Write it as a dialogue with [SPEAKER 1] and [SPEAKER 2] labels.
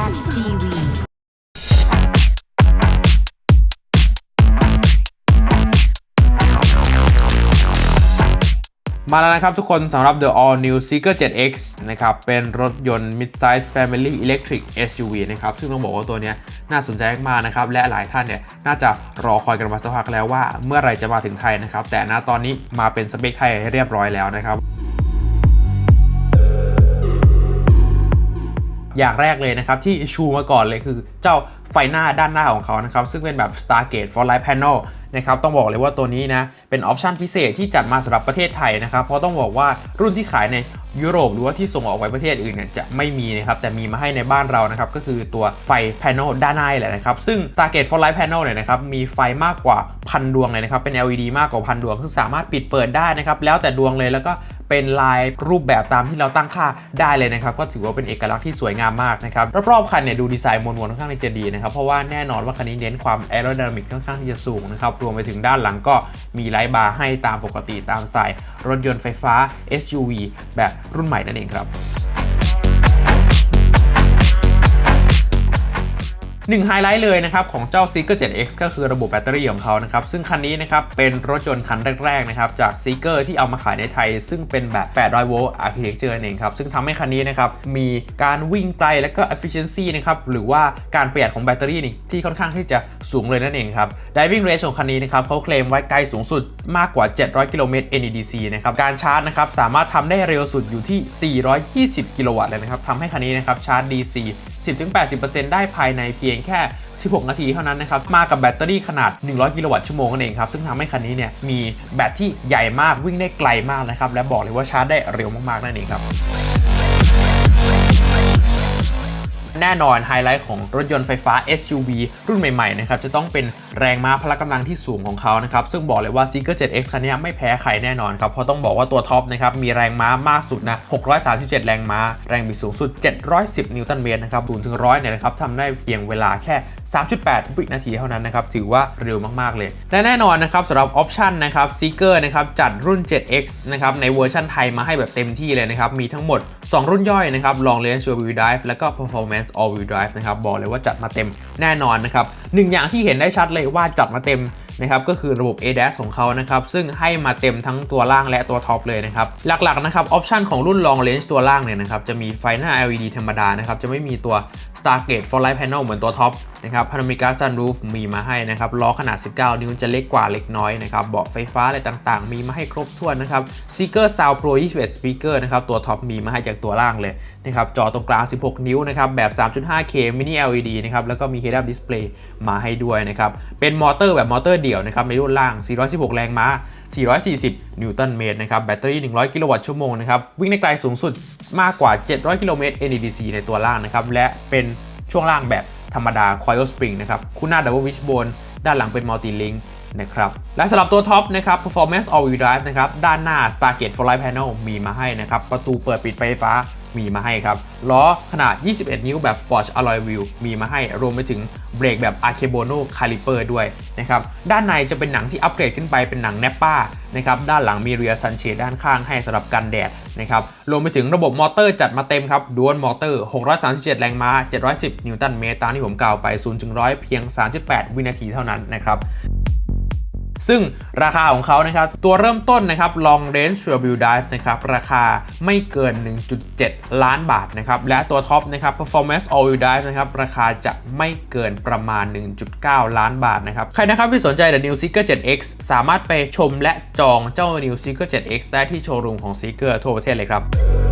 [SPEAKER 1] Zen TV.
[SPEAKER 2] มาแล้วนะครับทุกคนสำหรับ The All New Seeker 7X นะครับ เป็นรถยนต์ Midsize Family Electric SUV นะครับ ซึ่งต้องบอกว่าตัวนี้น่าสนใจมากนะครับ และหลายท่านเนี่ยน่าจะรอคอยกันมาสักพักแล้วว่าเมื่อไรจะมาถึงไทยนะครับ แต่ณตอนนี้มาเป็นสเปคไทยเรียบร้อยแล้วนะครับ อย่างแรกเลยนะครับ ที่ชูมาก่อนเลยคือเจ้าไฟหน้าด้านหน้าของเขานะครับ ซึ่งเป็นแบบ Stargate for Light Panel นะครับต้องบอกเลยว่าตัวนี้นะ เป็นออปชันพิเศษที่จัดมาสำหรับประเทศไทยนะครับ เพราะต้องบอกว่ารุ่นที่ขายใน ยุโรปหรือว่าที่ส่งออกไปประเทศอื่นเนี่ยจะไม่มีนะครับ แต่มีมาให้ในบ้านเรานะครับ ก็คือตัวไฟ panel ด้านหน้าแหละนะครับ ซึ่ง Stargate for Light Panel เนี่ยนะครับ มีไฟมากกว่าพันดวงเลยนะครับ เป็น LED มากกว่าพันดวง ซึ่งสามารถปิดเปิดได้นะครับ แล้วแต่ดวงเลยแล้วก็เป็นลายรูปแบบตามที่เราตั้งค่าได้เลยนะครับ ก็ถือว่าเป็นเอกลักษณ์ที่สวยงามมากนะครับ รอบๆคันเนี่ยดูดีไซน์มวลๆค่อนข้างจะดีนะครับ เพราะว่าแน่นอนว่าคันนี้เน้นความแอโร d y นามิกค่อนข้างที่จะสูงนะครับ รวมไปถึงด้านหลังก็มีไลท์บาร์ให้ตามปกติตามสไตล์รถยนต์ไฟฟ้า SUV แบบรุ่นใหม่นั่นเองครับ หนึ่งไฮไลท์เลยนะครับของเจ้า Seeker 7X ก็คือระบบแบตเตอรี่ของเขานะครับซึ่งคันนี้นะครับเป็นรถยนต์คันแรกๆนะครับจาก Seeker ที่เอามาขายในไทย ซึ่งเป็นแบบ800โวลต์ architecture นั่นเองครับซึ่งทำให้คันนี้นะครับมีการวิ่งไกลและก็ efficiency นะครับหรือว่าการประหยัดของแบตเตอรี่นี่ที่ค่อนข้างที่จะสูงเลยนั่นเองครับ driving range ของคันนี้นะครับเขาเคลมไว้ไกลสูงสุดมากกว่า 700 กิโลเมตร NEDC นะครับการชาร์จนะครับสามารถทำได้เร็วสุดอยู่ที่ 420 กิโลวัตต์เลยนะครับทำให้คันนี้นะครับชาร์จ DC 10-80%ได้ภายในเพียงแค่ 16 นาทีเท่านั้นนะครับ มากับแบตเตอรี่ขนาด 100 กิโลวัตต์ชั่วโมงนั่นเองครับ ซึ่งทำให้คันนี้เนี่ยมีแบตที่ใหญ่มากวิ่งได้ไกลมากนะครับ และบอกเลยว่าชาร์จได้เร็วมากๆนั่นเองครับ แน่นอนไฮไลท์ของรถยนต์ไฟฟ้า SUV รุ่นใหม่ๆนะครับจะต้องเป็นแรงม้าพละกำลังที่สูงของเขานะครับซึ่งบอกเลยว่า Seeker 7X คันนี้ไม่แพ้ใครแน่นอนครับเพราะต้องบอกว่าตัวท็อปนะครับมีแรงม้ามากสุดนะ 637 แรงม้า แรงบิดสูงสุด 710 นิวตันเมตรนะครับ0ถึง100เนี่ยนะครับทำได้เพียงเวลาแค่ 3.8 วินาทีเท่านั้นนะครับถือว่าเร็วมากๆเลย และแน่นอนนะครับสำหรับออปชันนะครับ Seeker นะครับจัดรุ่น 7X นะครับในเวอร์ชันไทยมาให้แบบเต็มที่เลยนะครับมีทั้งหมด 2 รุ่นย่อยนะครับ Long Range All Wheel Drive แล้วก็ Performance All Wheel Drive นะครับบอกเลยว่าจัดมาเต็มแน่นอนนะครับหนึ่งอย่างที่เห็นได้ชัดเลยว่าจัดมาเต็มนะครับก็คือระบบ ADAS ของเขานะครับซึ่งให้มาเต็มทั้งตัวล่างและตัวท็อปเลยนะครับหลักๆนะครับออปชันของรุ่น Long Range ตัวล่างเนี่ยนะครับจะมีไฟหน้า LED ธรรมดานะครับจะไม่มีตัว Stargate for Light Panel เหมือนตัวท็อปนะครับ Panoramic Sunroof มีมาให้นะครับล้อขนาด 19 นิ้วจะเล็กกว่าเล็กน้อยนะครับเบาะไฟฟ้าอะไรต่างๆ มีมาให้ครบถ้วนนะครับ Seeker Sound Pro 21 Speaker นะครับตัวท็อปมีมาให้จากตัวล่างเลยนะครับจอตรงกลาง 16 นิ้วนะครับแบบ 3.5K Mini LED นะครับแล้วก็มี Head Up Display มาให้ด้วยนะครับเป็นมอเตอร์แบบมอเตอร์เดี่ยวนะครับในรุ่นล่าง 416 แรงม้า 440 นิวตันเมตรนะครับ แบตเตอรี่ 100 กิโลวัตต์ชั่วโมงนะครับ วิ่งในไกลสูงสุดมากกว่า 700 กิโลเมตร NEDC ในตัวล่างนะครับ และเป็นช่วงล่างแบบธรรมดา Coil Spring นะครับ คู่หน้า Double Wishbone ด้านหลังเป็น Multi Link นะครับ และสำหรับตัวท็อปนะครับ Performance All Wheel Drive นะครับ ด้านหน้า Stargate for Light Panel มีมาให้นะครับ ประตูเปิดปิดไฟฟ้า มีมาให้ครับ ล้อขนาด 21 นิ้วแบบ Forge Alloy Wheel มีมาให้ รวมไปถึงเบรกแบบ Akebono Caliper ด้วยนะครับ ด้านในจะเป็นหนังที่อัปเกรดขึ้นไปเป็นหนัง Nappa นะครับ ด้านหลังมี Rear Sunshade ด้านข้างให้สำหรับกันแดดนะครับ รวมไปถึงระบบมอเตอร์จัดมาเต็มครับดวลมอเตอร์ 637 แรงม้า 710 นิวตันเมตรตามที่ผมกล่าวไป0ถึง100 เพียง 3.8 วินาทีเท่านั้นนะครับ ซึ่งราคาของเขานะครับ ตัวเริ่มต้นนะครับ Long Range Trail Wheel Drive นะครับ ราคาไม่เกิน 1.7 ล้านบาทนะครับ และตัวท็อปนะครับ Performance All Wheel Drive นะครับ ราคาจะไม่เกินประมาณ 1.9 ล้านบาทนะครับ ใครนะครับที่สนใจ The New Seeker 7X สามารถไปชมและจองเจ้า New Seeker 7X ได้ที่โชว์รูมของ Seeker ทั่วประเทศเลยครับ